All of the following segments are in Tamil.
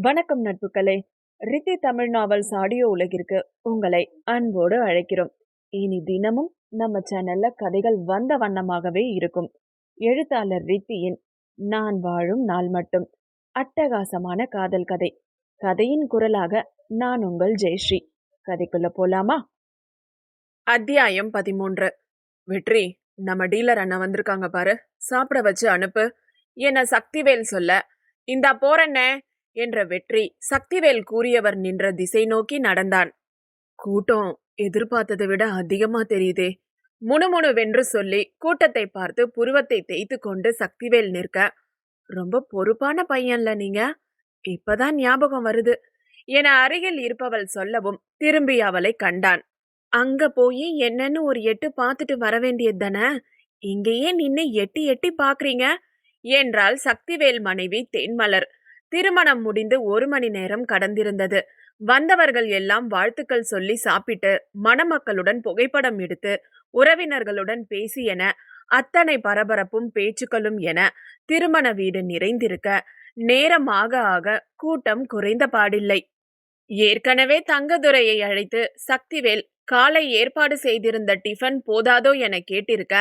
வணக்கம் நட்புகளே ரித்தி தமிழ் நாவல்ஸ் ஆடியோ உலகிற்கு உங்களை அன்போடு அழைக்கிறோம். இனி தினமும் நம்ம சேனல்ல கதைகள் வந்த வண்ணமாகவே இருக்கும். எழுத்தாளர் ரித்தியின் நான் வாழும் நாள் மட்டும். அட்டகாசமான காதல் கதை. கதையின் குரலாக நான் உங்கள் ஜெயஸ்ரீ. கதைக்குள்ள போலாமா? அத்தியாயம் பதிமூன்று. வெற்றி நம்ம டீலர் அண்ணன் வந்திருக்காங்க பாரு. சாப்பிட வச்சு அனுப்பு. என சக்திவேல் சொல்ல இந்தா போறேன்னே. என்ற வெற்றி சக்திவேல் கூறியவர் நின்ற திசை நோக்கி நடந்தான். கூட்டம் எதிர்பார்த்ததை விட அதிகமா தெரியுதே. முணுமுணுவென்று சொல்லி கூட்டத்தை பார்த்து புருவத்தை தேய்த்து கொண்டு சக்திவேல் நிற்க ரொம்ப பொறுப்பான பையன்ல நீங்க. இப்பதான் ஞாபகம் வருது என அருகில் இருப்பவள் சொல்லவும் திரும்பி அவளை கண்டான். அங்க போய் என்னன்னு ஒரு எட்டு பார்த்துட்டு வர வேண்டியது தானே? இங்கேயே நின்னு எட்டி எட்டி பாக்குறீங்க என்றாள் சக்திவேல் மனைவி தென்மலர். திருமணம் முடிந்து ஒரு மணி நேரம் கடந்திருந்தது. வந்தவர்கள் எல்லாம் வாழ்த்துக்கள் சொல்லி சாப்பிட்டு மணமக்களுடன் புகைப்படம் எடுத்து உறவினர்களுடன் பேசி என அத்தனை பரபரப்பும் பேச்சுக்களும் என திருமண வீடு நிறைந்திருக்க நேரம் ஆக ஆக கூட்டம் குறைந்த பாடில்லை. ஏற்கனவே தங்கதுரையை அழைத்து சக்திவேல் காலை ஏற்பாடு செய்திருந்த டிஃபன் போதாதோ என கேட்டிருக்க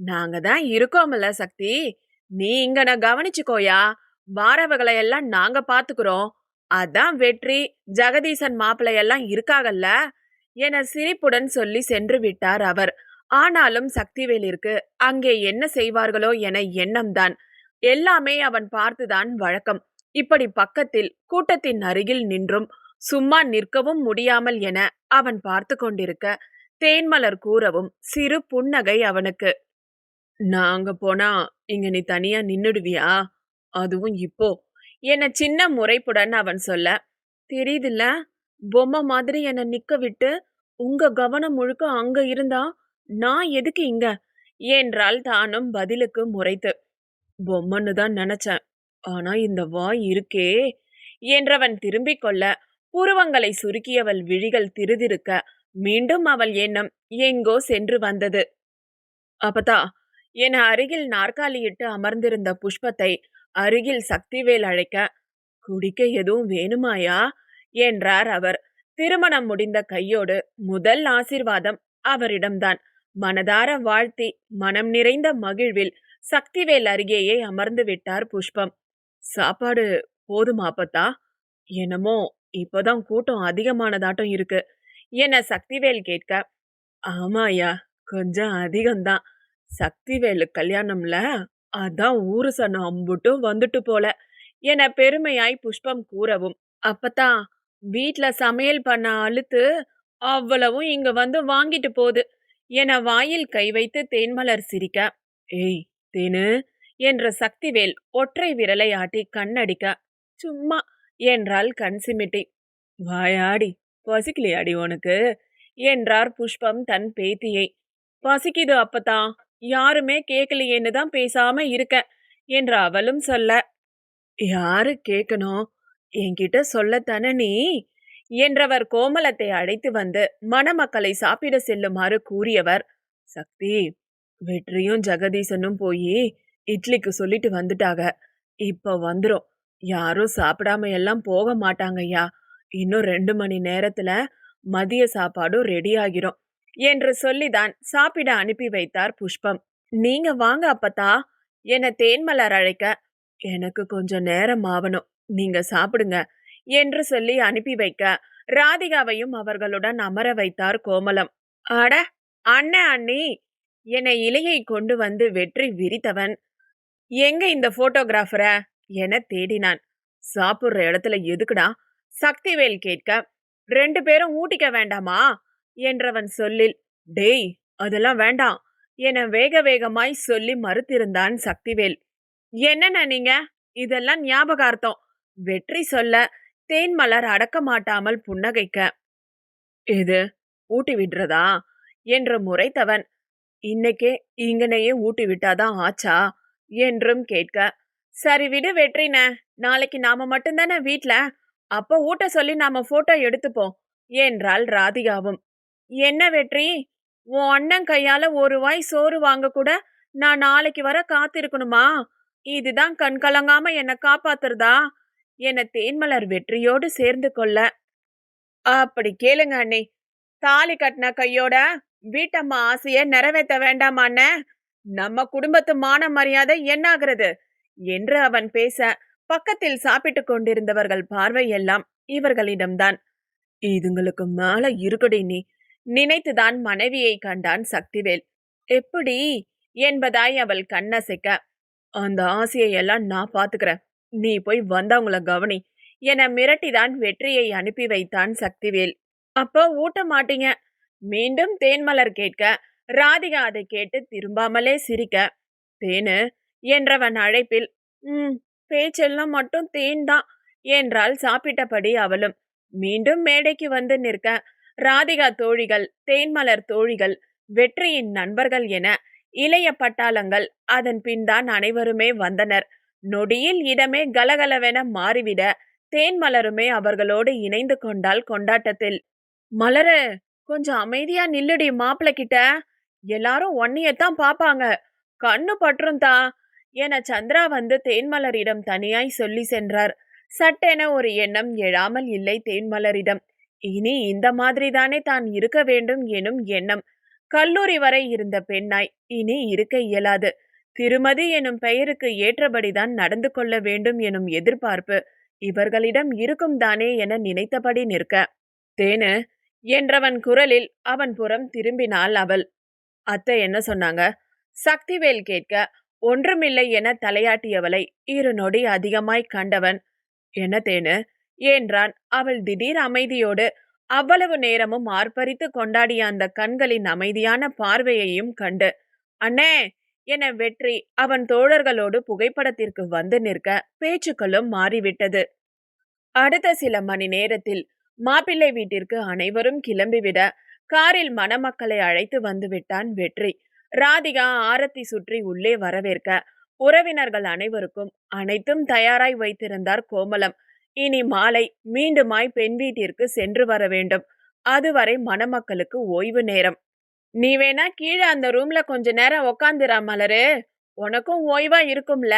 நாங்க தான் இருக்கோம்ல சக்தி. நீ இங்கன கவனிச்சுக்கோயா. வாரவகளை எல்லாம் நாங்க பாத்துக்கிறோம். அதான் வெற்றி. ஜெகதீசன் மாப்பிள்ளையெல்லாம் இருக்காகல்ல? என சிரிப்புடன் சொல்லி சென்று விட்டார் அவர். ஆனாலும் சக்திவேலிற்கு அங்கே என்ன செய்வார்களோ என எண்ணம்தான். எல்லாமே அவன் பார்த்துதான் வழக்கம். இப்படி பக்கத்தில் கூட்டத்தின் அருகில் நின்றும். சும்மா நிற்கவும் முடியாமல் என அவன் பார்த்து கொண்டிருக்க தேன்மலர் கூறவும் சிறு புன்னகை அவனுக்கு. நாங்க போனா இங்க நீ தனியா நின்னுடுவியா? அதுவும் இப்போ. என்ன சின்ன முறைப்புடன் அவன் சொல்ல தெரியுதுல்ல பொம்மை மாதிரி என்னை நிக்க விட்டு உங்க கவனம் முழுக்க அங்க இருந்தா நான் எதுக்கு இங்க? என்றால் தானும் பதிலுக்கு முறைத்து பொம்மன்னு தான் நினைச்சேன் ஆனா இந்த வாய் இருக்கே என்றவன் திரும்பிக் கொள்ள புருவங்களை சுருக்கியவள் விழிகள் திருதிருக்க மீண்டும் அவள் எண்ணம் எங்கோ சென்று வந்தது. அப்பதா என அருகில் நாற்காலியிட்டு அமர்ந்திருந்த புஷ்பத்தை அருகில் சக்திவேல் அழைக்க குடிக்க எதுவும் வேணுமாயா? என்றார் அவர். திருமணம் முடிந்த கையோடு முதல் ஆசிர்வாதம் அவரிடம்தான். மனதார வாழ்த்தி மனம் நிறைந்த மகிழ்வில் சக்திவேல் அருகேயே அமர்ந்து விட்டார் புஷ்பம். சாப்பாடு போதுமா அப்பத்தா? என்னமோ இப்போதான் கூட்டம் அதிகமானதாட்டம் இருக்கு என சக்திவேல் கேட்க ஆமாயா கொஞ்சம் அதிகம்தான். சக்திவேலு கல்யாணம்ல? அதான் ஊரு சனம் அம்புட்டும் வந்துட்டு போல. என பெருமையாய் புஷ்பம் கூறவும். அப்பதான் வீட்ல சமையல் பண்ண அழுத்து அவ்வளவும் இங்க வந்து வாங்கிட்டு போகுது. என வாயில் கை வைத்து தேன்மலர் சிரிக்க ஏய் தேனு என்ற சக்திவேல் ஒற்றை விரலை ஆட்டி கண்ணடிக்க சும்மா என்றாள் கண் சிமிட்டி. வாயாடி பசிக்கலையாடி உனக்கு? என்றார் புஷ்பம் தன் பேத்தியை. பசிக்குது அப்பதான் யாருமே கேட்கலையேன்னு தான் பேசாம இருக்க என்று அவளும் சொல்ல யாரு கேட்கணும் என்கிட்ட சொல்லத்தானே நீ? என்றவர் கோமலத்தை அழைத்து வந்து மணமக்களை சாப்பிட செல்லுமாறு கூறியவர் சக்தி வெற்றியும் ஜெகதீசனும் போய் இட்லிக்கு சொல்லிட்டு வந்துட்டாங்க இப்ப வந்துரும். யாரும் சாப்பிடாம எல்லாம் போக மாட்டாங்கய்யா. இன்னும் ரெண்டு மணி நேரத்துல மதிய சாப்பாடும் ரெடி ஆகிரும். என்று சொல்லிதான் சாப்பிட அனுப்பி வைத்தார் புஷ்பம். நீங்க வாங்க அப்பத்தா. என தேன்மலர் அழைக்க. எனக்கு கொஞ்சம் நேரம் ஆவணும். நீங்க சாப்பிடுங்க என்று சொல்லி அனுப்பி வைக்க ராதிகாவையும் அவர்களுடன் அமர வைத்தார் கோமலம். அட அண்ணன் அண்ணி. என இலையை கொண்டு வந்து வெற்றி விரித்தவன். எங்க இந்த போட்டோகிராஃபர என தேடினான். சாப்பிடுற இடத்துல எதுக்குடா? சக்திவேல் கேட்க. ரெண்டு பேரும் ஊட்டிக்க வேண்டாமா? என்றவன் சொல்லில் டேய் அதெல்லாம் வேண்டாம். என வேக வேகமாய் சொல்லி மறுத்திருந்தான் சக்திவேல். என்னென்ன நீங்க? இதெல்லாம் ஞாபகார்த்தம். வெற்றி சொல்ல தேன்மலர் அடக்க மாட்டாமல் புன்னகைக்க. இது ஊட்டி விடுறதா? என்று முறைத்தவன். இன்னைக்கே இங்கனையே ஊட்டி விட்டாதான் ஆச்சா? என்றும் கேட்க. சரி விடு வெற்றின. நாளைக்கு நாம மட்டும்தானே வீட்ல? அப்ப ஊட்ட சொல்லி நாம போட்டோ எடுத்துப்போம் என்றாள் ராதிகாவும். என்ன வெற்றி? உன் அண்ணன் கையால ஒரு வாய் சோறு வாங்க கூட நான் நாளைக்கு வர காத்திருக்கணுமா? இதுதான் கண் கலங்காம காப்பாத்துறதா? என்னை தேன்மலர் வெற்றியோடு சேர்ந்து கொள்ள. அப்படி கேளுங்க அண்ணே. தாலி கட்டின கையோட வீட்டம்மா ஆசைய நிறைவேற்ற வேண்டாமாண்ண நம்ம குடும்பத்து மான மரியாதை என்னாகிறது? என்று அவன் பேச பக்கத்தில் சாப்பிட்டு கொண்டிருந்தவர்கள் பார்வையெல்லாம் இவர்களிடம்தான். இதுங்களுக்கு மேல இருக்குடி நீ. நினைத்துதான் மனைவியை கண்டான் சக்திவேல். எப்படி என்பதாய் அவள் கண்ணசைக்க. அந்த ஆசையை எல்லாம் நான் பாத்துக்கிறேன் நீ போய் வந்தவங்கள கவனி என மிரட்டிதான் வெற்றியை அனுப்பி வைத்தான் சக்திவேல். அப்போ ஊட்ட மாட்டீங்க. மீண்டும் தேன்மலர் கேட்க. ராதிகா அதை கேட்டு திரும்பாமலே சிரிக்க. தேனு என்றவன் அழைப்பில். ம் பேச்செல்லாம் மட்டும் தேன்தான் என்றால் சாப்பிட்டபடி அவளும். மீண்டும் மேடைக்கு வந்து நிற்க. ராதிகா தோழிகள் தேன்மலர் தோழிகள் வெற்றியின் நண்பர்கள் என இளைய பட்டாளங்கள் அதன் பின்தான் அனைவருமே வந்தனர். நொடியில் இடமே கலகலவென மாறிவிட தேன்மலருமே அவர்களோடு இணைந்து கொண்டால் கொண்டாட்டத்தில். மலரு கொஞ்சம் அமைதியா நில்லுடி மாப்பிள்ள கிட்ட. எல்லாரும் ஒன்னையத்தான் பாப்பாங்க. கண்ணு பற்றும் தா என சந்திரா வந்து தேன்மலரிடம் தனியாய் சொல்லி சென்றார். சட்டென ஒரு எண்ணம் எழாமல் இல்லை தேன்மலரிடம் இனி இந்த மாதிரிதானே தான் இருக்க வேண்டும் எனும் எண்ணம். கல்லூரி வரை இருந்த பெண்ணாய் இனி இருக்க இயலாது. திருமதி எனும் பெயருக்கு ஏற்றபடிதான் நடந்து கொள்ள வேண்டும் எனும் எதிர்பார்ப்பு இவர்களிடம் இருக்கும் தானே என நினைத்தபடி நிற்க. தேனு என்றவன் குரலில் அவன் புறம் திரும்பினாள் அவள். அத்தை என்ன சொன்னாங்க? சக்திவேல் கேட்க ஒன்றுமில்லை என தலையாட்டியவளை இரு நொடி அதிகமாய் கண்டவன். என்ன தேனு? என்றான். அவள் திடீர் அமைதியோடு அவ்வளவு நேரமும் ஆர்ப்பரித்து கொண்டாடிய அந்த கண்களின் அமைதியான பார்வையையும் கண்டு அண்ணே என வெற்றி. அவன் தோழர்களோடு புகைப்படத்திற்கு வந்து நிற்க பேச்சுக்களும் மாறிவிட்டது. அடுத்த சில மணி நேரத்தில் மாப்பிள்ளை வீட்டிற்கு அனைவரும் கிளம்பிவிட காரில் மணமக்களை அழைத்து வந்து விட்டான் வெற்றி. ராதிகா ஆரத்தி சுற்றி உள்ளே வரவேற்க உறவினர்கள் அனைவருக்கும் அனைத்தும் தயாராய் வைத்திருந்தார் கோமலம். இனி மாலை மீண்டுமாய் பெண் வீட்டிற்கு சென்று வர வேண்டும். அதுவரை மணமக்களுக்கு ஓய்வு நேரம். நீ வேணா கீழே அந்த ரூம்ல கொஞ்ச நேரம் உக்காந்துரா மலரு. உனக்கும் ஓய்வா இருக்கும்ல?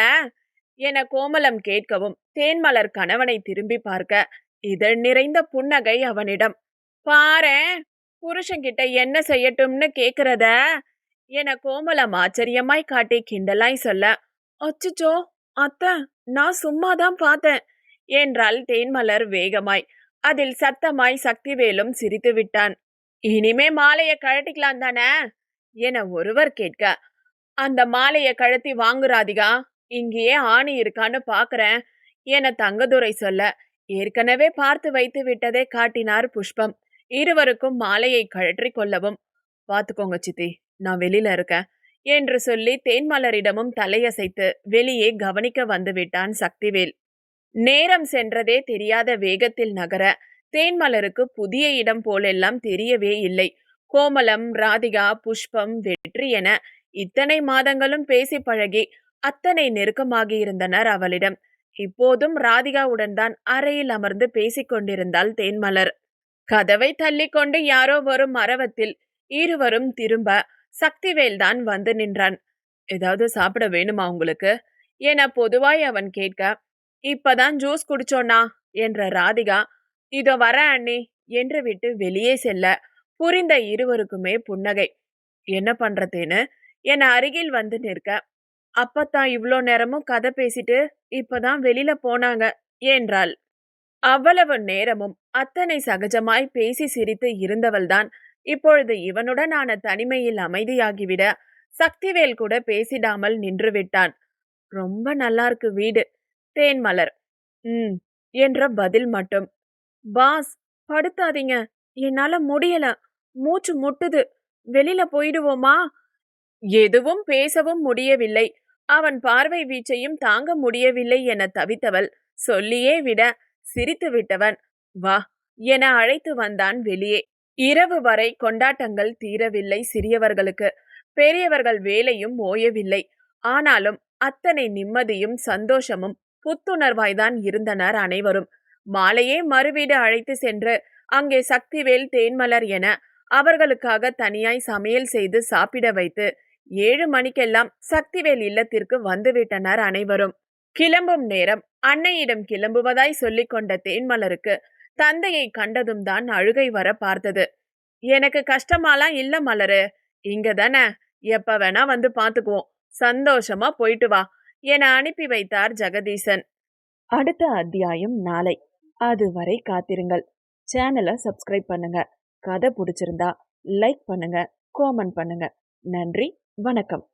என கோமலம் கேட்கவும் தேன்மலர் கணவனை திரும்பி பார்க்க இதழ் நிறைந்த புன்னகை அவனிடம். பாரேன் புருஷங்கிட்ட என்ன செய்யட்டும்னு கேக்குறத? என கோமலம் ஆச்சரியமாய் காட்டி கிண்டலாய் சொல்ல அச்சுச்சோ அத்தை நான் சும்மாதான் பார்த்தேன். என்றாள் தேன்மலர் வேகமாய். அதில் சத்தமாய் சக்திவேலும் சிரித்து விட்டான். இனிமே மாலையை கழட்டிக்கலாம் தானே? என ஒருவர் கேட்க. அந்த மாலையை கழட்டி வாங்குறாதிகா? இங்கேயே ஆணி இருக்கான்னு பாக்குறேன் என தங்கதுரை சொல்ல. ஏற்கனவே பார்த்து வைத்து விட்டதை காட்டினார் புஷ்பம். இருவருக்கும் மாலையை கழற்றி கொள்ளவும். பார்த்துக்கோங்க சித்தி நான் வெளியில இருக்கேன் என்று சொல்லி தேன்மலரிடமும் தலையசைத்து வெளியே கவனிக்க வந்து விட்டான் சக்திவேல். நேரம் சென்றதே தெரியாத வேகத்தில் நகர தேன்மலருக்கு புதிய இடம் போலெல்லாம் தெரியவே இல்லை. கோமலம் ராதிகா புஷ்பம் வெற்றி என இத்தனை மாதங்களும் பேசி பழகி அத்தனை நெருக்கமாகி இருந்தனர் அவளிடம். இப்போதும் ராதிகாவுடன் தான் அறையில் அமர்ந்து பேசிக் கொண்டிருந்தாள் தேன்மலர் கதவை தள்ளிக்கொண்டு யாரோ வரும் மரவத்தில் இருவரும் திரும்ப சக்திவேல் தான் வந்து நின்றான். ஏதாவது சாப்பிட வேணுமா உங்களுக்கு? என பொதுவாய் அவன் கேட்க இப்பதான் ஜூஸ் குடிச்சோண்ணா என்ற ராதிகா இதோ வர அண்ணி என்று விட்டு வெளியே செல்ல புரிந்த இருவருக்குமே புன்னகை. என்ன பண்றதுன்னு? என் அருகில் வந்து நிற்க. அப்பத்தான் இவ்வளோ நேரமும் கதை பேசிட்டு இப்பதான் வெளியில போனாங்க என்றாள். அவ்வளவு நேரமும் அத்தனை சகஜமாய் பேசி சிரித்து இருந்தவள்தான் இப்பொழுது இவனுடனான தனிமையில் அமைதியாகிவிட சக்திவேல் கூட பேசிடாமல் நின்று விட்டான் ரொம்ப நல்லா இருக்கு வீடு தேன்மலர் ம் என்ற பதில் மட்டும். பாஸ் படுத்தாதீங்க. என்னால முடியல. மூச்சு முட்டுது. வெளியில போயிடுவோமா? எதுவும் பேசவும் முடியவில்லை. அவன் பார்வை வீச்சையும் தாங்க முடியவில்லை என தவித்தவள் சொல்லியே விட சிரித்து விட்டவன் வா என அழைத்து வந்தான் வெளியே. இரவு வரை கொண்டாட்டங்கள் தீரவில்லை சிறியவர்களுக்கு. பெரியவர்கள் வேலையும் ஓயவில்லை. ஆனாலும் அத்தனை நிம்மதியும் சந்தோஷமும் புத்துணர்வாய்தான் இருந்தனர் அனைவரும். மாலையே மறுவீடு அழைத்து சென்று அங்கே சக்திவேல் தேன்மலர் என அவர்களுக்காக தனியாய் சமையல் செய்து சாப்பிட வைத்து ஏழு மணிக்கெல்லாம் சக்திவேல் இல்லத்திற்கு வந்துவிட்டனர் அனைவரும். கிளம்பும் நேரம் அன்னையிடம் கிளம்புவதாய் சொல்லிக் கொண்ட தேன்மலருக்கு தந்தையை கண்டதும் தான் அழுகை வர பார்த்தது. எனக்கு கஷ்டமாலாம் இல்ல மலரு இங்க தானே எப்ப வேணா வந்து பாத்துக்குவோம். சந்தோஷமா போயிட்டு வா என அனுப்பி வைத்தார் ஜெகதீசன். அடுத்த அத்தியாயம் நாளை. அதுவரை காத்திருங்கள். சேனலை சப்ஸ்கிரைப் பண்ணுங்க. கதை பிடிச்சிருந்தா லைக் பண்ணுங்க காமெண்ட் பண்ணுங்க. நன்றி வணக்கம்.